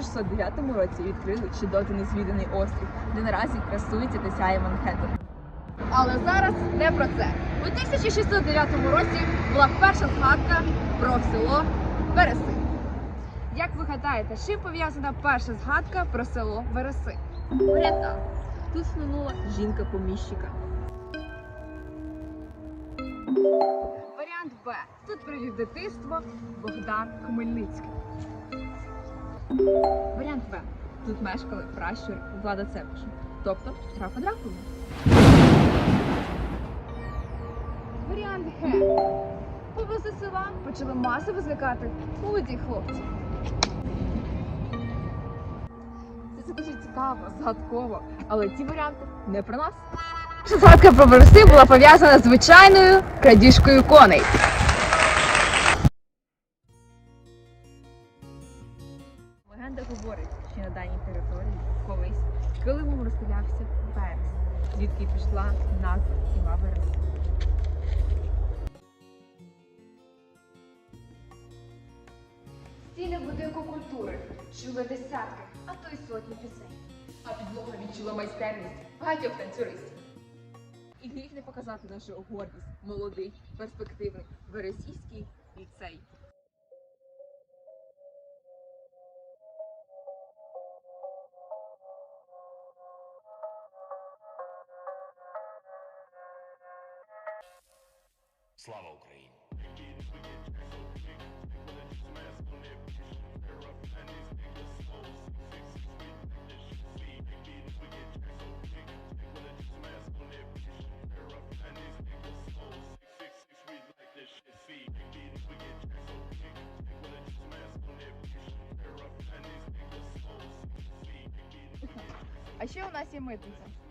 1609 році відкрили ще доти незвіданий острів, де наразі красується та сяє Манхеттен. Але зараз не про це. У 1609 році була перша згадка про село Вереси. Як ви гадаєте, з чим пов'язана перша згадка про село Вереси? Варіант Тут схлинула жінка поміщика. Варіант Б. Тут провів дитинство Богдан Хмельницький. Варіант В. Тут мешкали пращур Влада Цепиша, тобто графа Дракула. Варіант Г. Поблизу села почали масово зникати молоді хлопці. Це дуже цікаво, загадково, але ці варіанти не про нас. Згадка про верси була пов'язана з звичайною крадіжкою коней. Легенда говорить, що на даній території колись килимом розстелявся верес, звідки пішла назва села Верес. Стіни будинку культури чули десятки, а то й сотні пісень. А підлога відчула майстерність багатьох танцюристів. І гріх не показати нашу гордість, молодий, перспективний, вересійський ліцей. Слава Україні! А ще у нас є митниця.